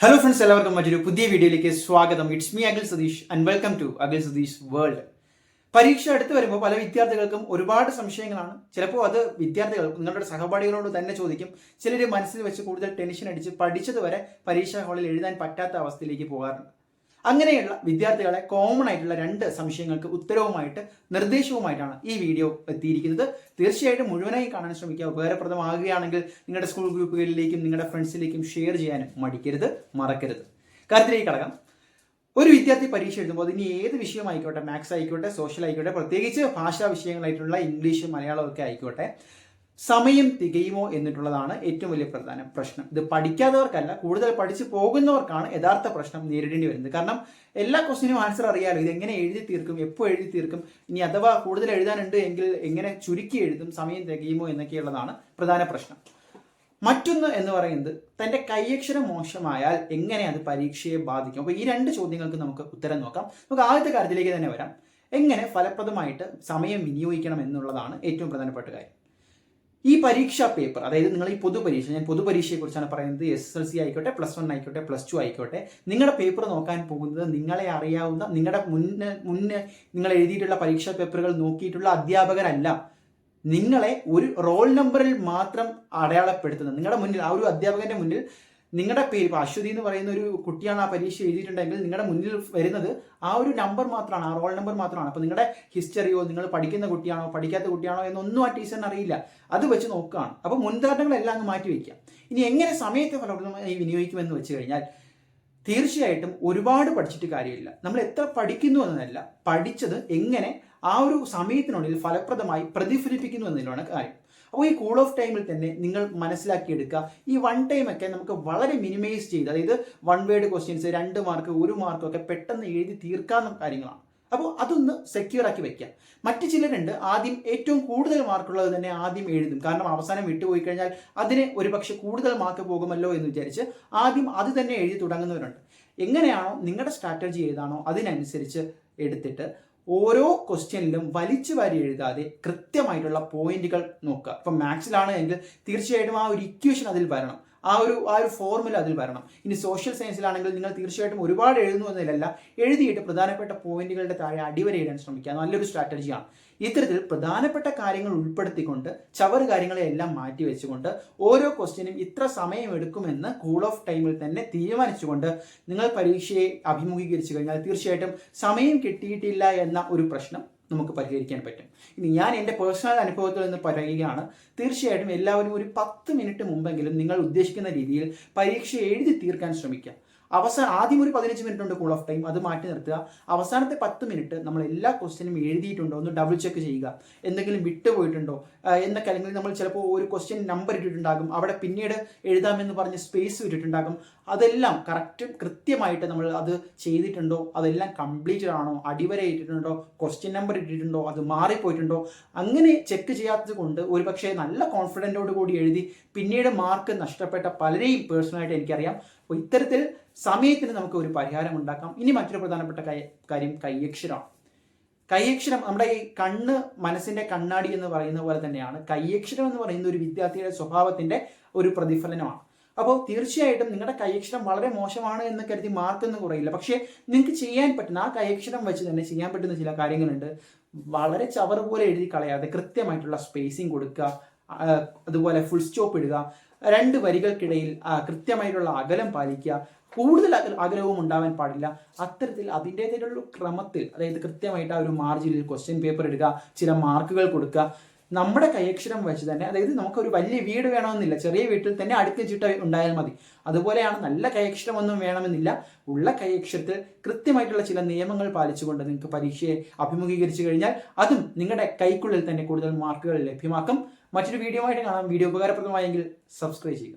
Hello friends എല്ലാവർക്കും മറ്റൊരു പുതിയ വീഡിയോയിലേക്ക് സ്വാഗതം. It's me Akhil Satheesh and welcome to Akhil Satheesh world പരീക്ഷ അടുത്ത് വരുമ്പോൾ പല വിദ്യാർത്ഥികൾക്കും ഒരുപാട് സംശയങ്ങളാണ്. ചിലപ്പോൾ അത് വിദ്യാർത്ഥികൾ നിങ്ങളുടെ സഹപാഠികളോട് തന്നെ ചോദിക്കും. ചിലർ മനസ്സിൽ വെച്ച് കൂടുതൽ ടെൻഷൻ അടിച്ച് പഠിച്ചതുവരെ പരീക്ഷാ ഹാളിൽ എഴുതാൻ പറ്റാത്ത അവസ്ഥയിലേക്ക് പോകാറുണ്ട്. അങ്ങനെയുള്ള വിദ്യാർത്ഥികളെ കോമൺ ആയിട്ടുള്ള രണ്ട് സംശയങ്ങൾക്ക് ഉത്തരവുമായിട്ട് നിർദ്ദേശവുമായിട്ടാണ് ഈ വീഡിയോ എത്തിയിരിക്കുന്നത്. തീർച്ചയായിട്ടും മുഴുവനായി കാണാൻ ശ്രമിക്കുക. ഉപകാരപ്രദമാകുകയാണെങ്കിൽ നിങ്ങളുടെ സ്കൂൾ ഗ്രൂപ്പുകളിലേക്കും നിങ്ങളുടെ ഫ്രണ്ട്സിലേക്കും ഷെയർ ചെയ്യാനും മടിക്കരുത് മറക്കരുത്. കാര്യത്തിലേക്ക് കടക്കാം. ഒരു വിദ്യാർത്ഥി പരീക്ഷ എഴുതുമ്പോൾ ഇനി ഏത് വിഷയമായിക്കോട്ടെ മാത്സ് ആയിക്കോട്ടെ സോഷ്യൽ ആയിക്കോട്ടെ പ്രത്യേകിച്ച് ഭാഷാ വിഷയങ്ങളായിട്ടുള്ള ഇംഗ്ലീഷ് മലയാളം ഒക്കെ ആയിക്കോട്ടെ സമയം തികയുമോ എന്നിട്ടുള്ളതാണ് ഏറ്റവും വലിയ പ്രധാന പ്രശ്നം. ഇത് പഠിക്കാത്തവർക്കല്ല കൂടുതൽ പഠിച്ചു പോകുന്നവർക്കാണ് യഥാർത്ഥ പ്രശ്നം നേരിടേണ്ടി വരുന്നത്. കാരണം എല്ലാ ക്വസ്റ്റിനും ആൻസർ അറിയാലോ ഇത് എങ്ങനെ എഴുതി തീർക്കും എപ്പോൾ എഴുതി തീർക്കും ഇനി അഥവാ കൂടുതൽ എഴുതാനുണ്ട് എങ്കിൽ എങ്ങനെ ചുരുക്കി എഴുതും സമയം തികയുമോ എന്നൊക്കെയുള്ളതാണ് പ്രധാന പ്രശ്നം. മറ്റൊന്ന് എന്ന് പറയുന്നത് തന്റെ കൈയക്ഷരം മോശമായാൽ എങ്ങനെ അത് പരീക്ഷയെ ബാധിക്കും? അപ്പോൾ ഈ രണ്ട് ചോദ്യങ്ങൾക്ക് നമുക്ക് ഉത്തരം നോക്കാം. നമുക്ക് ആദ്യത്തെ കാര്യത്തിലേക്ക് തന്നെ വരാം. എങ്ങനെ ഫലപ്രദമായിട്ട് സമയം വിനിയോഗിക്കണം എന്നുള്ളതാണ് ഏറ്റവും പ്രധാനപ്പെട്ട കാര്യം. ഈ പരീക്ഷാ പേപ്പർ അതായത് നിങ്ങൾ ഈ പൊതുപരീക്ഷ ഞാൻ പൊതുപരീക്ഷയെക്കുറിച്ചാണ് പറയുന്നത് എസ് എൽ സി ആയിക്കോട്ടെ പ്ലസ് വൺ ആയിക്കോട്ടെ പ്ലസ് ടു ആയിക്കോട്ടെ നിങ്ങളുടെ പേപ്പർ നോക്കാൻ പോകുന്നത് നിങ്ങളെ അറിയാവുന്ന നിങ്ങളുടെ മുന്നേ മുന്നേ നിങ്ങൾ എഴുതിയിട്ടുള്ള പരീക്ഷാ പേപ്പറുകൾ നോക്കിയിട്ടുള്ള അധ്യാപകരല്ല. നിങ്ങളെ ഒരു റോൾ നമ്പറിൽ മാത്രം അടയാളപ്പെടുത്തുന്നത് നിങ്ങളുടെ മുന്നിൽ ആ ഒരു അധ്യാപകന്റെ മുന്നിൽ നിങ്ങളുടെ പേര് ഇപ്പോൾ അശ്വതി എന്ന് പറയുന്ന ഒരു കുട്ടിയാണ് ആ പരീക്ഷ എഴുതിയിട്ടുണ്ടെങ്കിൽ നിങ്ങളുടെ മുന്നിൽ വരുന്നത് ആ ഒരു നമ്പർ മാത്രമാണ് ആ റോൾ നമ്പർ മാത്രമാണ് അപ്പോൾ നിങ്ങളുടെ ഹിസ്റ്ററിയോ നിങ്ങൾ പഠിക്കുന്ന കുട്ടിയാണോ പഠിക്കാത്ത കുട്ടിയാണോ എന്നൊന്നും ആ ടീച്ചറിന് അറിയില്ല. അത് വെച്ച് നോക്കുകയാണ് അപ്പോൾ മുൻധാരണകളെല്ലാം അങ്ങ് മാറ്റി വയ്ക്കുക ഇനി എങ്ങനെ സമയത്തെ ഫലപ്രദമായി വിനിയോഗിക്കുമെന്ന് വെച്ച് കഴിഞ്ഞാൽ തീർച്ചയായിട്ടും ഒരുപാട് പഠിച്ചിട്ട് കാര്യമില്ല. നമ്മൾ എത്ര പഠിക്കുന്നു എന്നതല്ല പഠിച്ചത് എങ്ങനെ ആ ഒരു സമയത്തിനുള്ളിൽ ഫലപ്രദമായി പ്രതിഫലിപ്പിക്കുന്നു എന്നതിലാണ് കാര്യം. അപ്പോൾ ഈ കൂൾ ഓഫ് ടൈമിൽ തന്നെ നിങ്ങൾ മനസ്സിലാക്കിയെടുക്കുക. ഈ വൺ ടൈം ഒക്കെ നമുക്ക് വളരെ മിനിമൈസ് ചെയ്ത് അതായത് വൺ വേർഡ് ക്വസ്റ്റ്യൻസ് രണ്ട് മാർക്ക് ഒരു മാർക്കൊക്കെ പെട്ടെന്ന് എഴുതി തീർക്കാവുന്ന കാര്യങ്ങളാണ്. അപ്പോൾ അതൊന്ന് സെക്യൂർ ആക്കി വെക്കാം മറ്റു ചിലരുണ്ട് ആദ്യം ഏറ്റവും കൂടുതൽ മാർക്കുള്ളത് തന്നെ ആദ്യം എഴുതും. കാരണം അവസാനം വിട്ടുപോയി കഴിഞ്ഞാൽ അതിന് ഒരുപക്ഷെ കൂടുതൽ മാർക്ക് പോകുമല്ലോ എന്ന് വിചാരിച്ച് ആദ്യം അത് തന്നെ എഴുതി തുടങ്ങുന്നവരുണ്ട്. എങ്ങനെയാണോ നിങ്ങളുടെ സ്ട്രാറ്റജി ഏതാണോ അതിനനുസരിച്ച് എടുത്തിട്ട് ഓരോ ക്വസ്റ്റ്യനിലും വലിച്ചു വാരി എഴുതാതെ കൃത്യമായിട്ടുള്ള പോയിന്റുകൾ നോക്കുക. ഇപ്പം മാത്സിലാണ് എങ്കിൽ തീർച്ചയായിട്ടും ആ ഒരു ഇക്വേഷൻ അതിൽ വരണം. ആ ഒരു ആ ഒരു ഫോർമുല അതിൽ വരണം. ഇനി സോഷ്യൽ സയൻസിലാണെങ്കിൽ നിങ്ങൾ തീർച്ചയായിട്ടും ഒരുപാട് എഴുതുന്നു എന്നതിലല്ല എഴുതിയിട്ട് പ്രധാനപ്പെട്ട പോയിന്റുകളുടെ താഴെ അടിവരയിടാൻ ശ്രമിക്കുക. നല്ലൊരു സ്ട്രാറ്റജിയാണ് ഇത്തരത്തിൽ പ്രധാനപ്പെട്ട കാര്യങ്ങൾ ഉൾപ്പെടുത്തിക്കൊണ്ട് ചവറ് കാര്യങ്ങളെ എല്ലാം മാറ്റി വെച്ചുകൊണ്ട് ഓരോ ക്വസ്റ്റ്യനും ഇത്ര സമയം എടുക്കുമെന്ന് കൂൾ ഓഫ് ടൈമിൽ തന്നെ തീരുമാനിച്ചുകൊണ്ട് നിങ്ങൾ പരീക്ഷയെ അഭിമുഖീകരിച്ചു കഴിഞ്ഞാൽ തീർച്ചയായിട്ടും സമയം കിട്ടിയിട്ടില്ല എന്ന ഒരു പ്രശ്നം നമുക്ക് പരിഹരിക്കാൻ പറ്റും. ഇനി ഞാൻ എന്റെ പേഴ്സണൽ അനുഭവത്തിൽ നിന്ന് പറയുകയാണ് തീർച്ചയായിട്ടും എല്ലാവരും ഒരു പത്ത് മിനിറ്റ് മുമ്പെങ്കിലും നിങ്ങൾ ഉദ്ദേശിക്കുന്ന രീതിയിൽ പരീക്ഷ എഴുതി തീർക്കാൻ ശ്രമിക്കുക. അവസാനം ആദ്യം ഒരു പതിനഞ്ച് മിനിറ്റ് ഉണ്ട് കൂൾ ഓഫ് ടൈം അത് മാറ്റി നിർത്തുക. അവസാനത്തെ പത്ത് മിനിറ്റ് നമ്മൾ എല്ലാ ക്വസ്റ്റ്യനും എഴുതിയിട്ടുണ്ടോ? ഒന്ന് ഡബിൾ ചെക്ക് ചെയ്യുക. എന്തെങ്കിലും വിട്ടുപോയിട്ടുണ്ടോ? എന്നൊക്കെ. അല്ലെങ്കിൽ നമ്മൾ ചിലപ്പോൾ ഒരു ക്വസ്റ്റ്യൻ നമ്പർ ഇട്ടിട്ടുണ്ടാകും. അവിടെ പിന്നീട് എഴുതാമെന്ന് പറഞ്ഞ് സ്പേസ് ഇട്ടിട്ടുണ്ടാകും. അതെല്ലാം കറക്റ്റ് കൃത്യമായിട്ട് നമ്മൾ അത് ചെയ്തിട്ടുണ്ടോ? അതെല്ലാം കംപ്ലീറ്റഡ് ആണോ? അടിവര ഇട്ടിട്ടുണ്ടോ ക്വസ്റ്റ്യൻ നമ്പർ ഇട്ടിട്ടുണ്ടോ? അത് മാറിപ്പോയിട്ടുണ്ടോ? അങ്ങനെ ചെക്ക് ചെയ്യാത്തത് കൊണ്ട് ഒരുപക്ഷെ നല്ല കോൺഫിഡന്റോട് കൂടി എഴുതി പിന്നീട് മാർക്ക് നഷ്ടപ്പെട്ട പലരെയും പേഴ്സണലായിട്ട് എനിക്കറിയാം. അപ്പോൾ ഇത്തരത്തിൽ സമയത്തിന് നമുക്ക് ഒരു പരിഹാരം ഉണ്ടാക്കാം. ഇനി മറ്റൊരു പ്രധാനപ്പെട്ട കാര്യം കയ്യക്ഷരമാണ് കയ്യക്ഷരം നമ്മുടെ ഈ കണ്ണ് മനസ്സിന്റെ കണ്ണാടി എന്ന് പറയുന്ന പോലെ തന്നെയാണ്. കയ്യക്ഷരം എന്ന് പറയുന്ന ഒരു വിദ്യാർത്ഥിയുടെ സ്വഭാവത്തിന്റെ ഒരു പ്രതിഫലനമാണ്. അപ്പോൾ തീർച്ചയായിട്ടും നിങ്ങളുടെ കയ്യക്ഷരം വളരെ മോശമാണ് എന്ന് കരുതി മാർക്കൊന്നും കുറയില്ല. പക്ഷേ നിങ്ങൾക്ക് ചെയ്യാൻ പറ്റുന്ന ആ കയ്യക്ഷരം വെച്ച് തന്നെ ചെയ്യാൻ പറ്റുന്ന ചില കാര്യങ്ങളുണ്ട്. വളരെ ചവർ പോലെ എഴുതി കളയാതെ കൃത്യമായിട്ടുള്ള സ്പേസിങ് കൊടുക്കുക അതുപോലെ ഫുൾ സ്റ്റോപ്പ് ഇടുക രണ്ട് വരികൾക്കിടയിൽ കൃത്യമായിട്ടുള്ള അകലം പാലിക്കുക. കൂടുതൽ അകലവും ഉണ്ടാവാൻ പാടില്ല. അത്തരത്തിൽ അതിന്റെതായിട്ടുള്ള ക്രമത്തിൽ അതായത് കൃത്യമായിട്ട് ആ ഒരു മാർജിനിൽ ക്വസ്റ്റ്യൻ പേപ്പർ ഇടുക ചില മാർക്കുകൾ കൊടുക്കുക. നമ്മുടെ കൈയക്ഷരം വെച്ച് തന്നെ അതായത് നമുക്കൊരു വലിയ വീട് വേണമെന്നില്ല ചെറിയ വീട്ടിൽ തന്നെ അടുത്ത ചിട്ട ഉണ്ടായാൽ മതി. അതുപോലെയാണ് നല്ല കൈയക്ഷരമൊന്നും വേണമെന്നില്ല. ഉള്ള കൈയക്ഷരത്തിൽ കൃത്യമായിട്ടുള്ള ചില നിയമങ്ങൾ പാലിച്ചുകൊണ്ട് നിങ്ങൾക്ക് പരീക്ഷയെ അഭിമുഖീകരിച്ചു കഴിഞ്ഞാൽ അതും നിങ്ങളുടെ കൈക്കുള്ളിൽ തന്നെ കൂടുതൽ മാർക്കുകൾ ലഭ്യമാക്കും. മറ്റൊരു വീഡിയോ ആയിട്ട് കാണാം. വീഡിയോ ഉപകാരപ്രദമായെങ്കിൽ സബ്സ്ക്രൈബ് ചെയ്യുക.